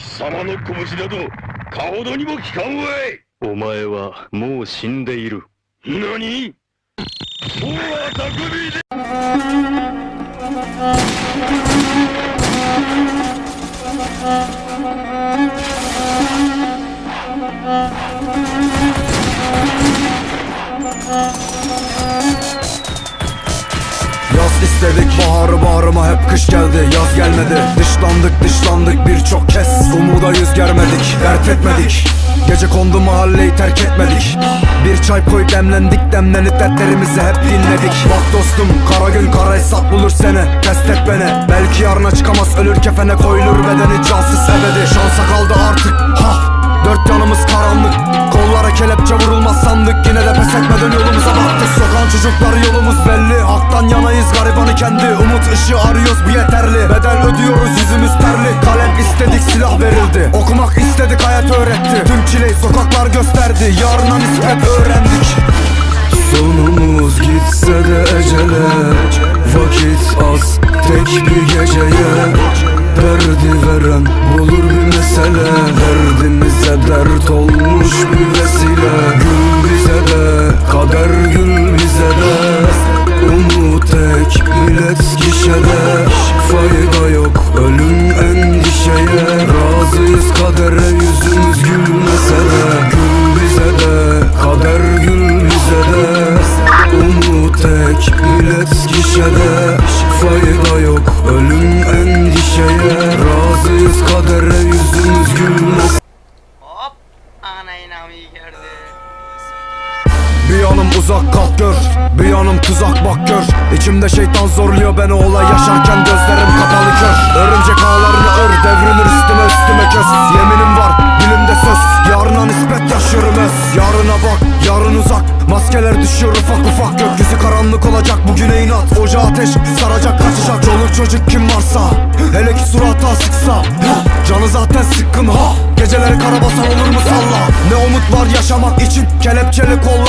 貴様の拳などかほどにも効かんわいお前はもう死んでいる。何そうは匠でYaz istedik baharı bağrıma hep kış geldi Yaz gelmedi dışlandık dışlandık birçok kez Umuda yüz germedik dert etmedik. Gece kondu mahalleyi terk etmedik. Bir çay koyup demlendik demlenip dertlerimizi hep dinledik. Bak dostum kara gün kara hesap bulur seni. Test et beni. Belki yarına çıkamaz ölür kefene koyulur bedeni. Cansız ebedi Şansa kaldı artık. Ha Dört yanımız karanlık. Kollara kelepçe vurulmaz sandık. Yine de pes etmeden yolumuza baktık. Sokağın çocukları yolumuz belli. Haktan yanayız garibanı kendi. Umut ışığı arıyoruz bu yeterli istedik silah verildi. Okumak istedik hayat öğretti. Tüm çileyi sokaklar gösterdi. Yarına nispet öğrendik? Sonumuz gitse de ecele. Vakit az tek bir geceye. Derdi veren bulur bir mesele. Derdimize dert olmuş bir vesile. Gül bize de kader gül bize de. Umut tek millet gişede Bir yanım uzak kalk gör. Bir yanım tuzak bak gör. İçimde şeytan zorluyor beni olay yaşarken gözlerim kapalı kör. Örümcek ağlarını ör devrilir üstüme üstüme köz Yeminim var dilimde söz. Yarına nispet yaşıyorum öz. Yarına bak yarın uzak. Maskeler düşüyor ufak ufak. Gökyüzü karanlık olacak bugüne inat. Ocağa ateş saracak kaçacak. Çoluk çocuk kim varsa. Hele ki surata sıksa. Ha, Canı zaten sıkkın ha. Geceleri karabasan olur mu salla? Ne umut var yaşamak için Kelepçeli kollar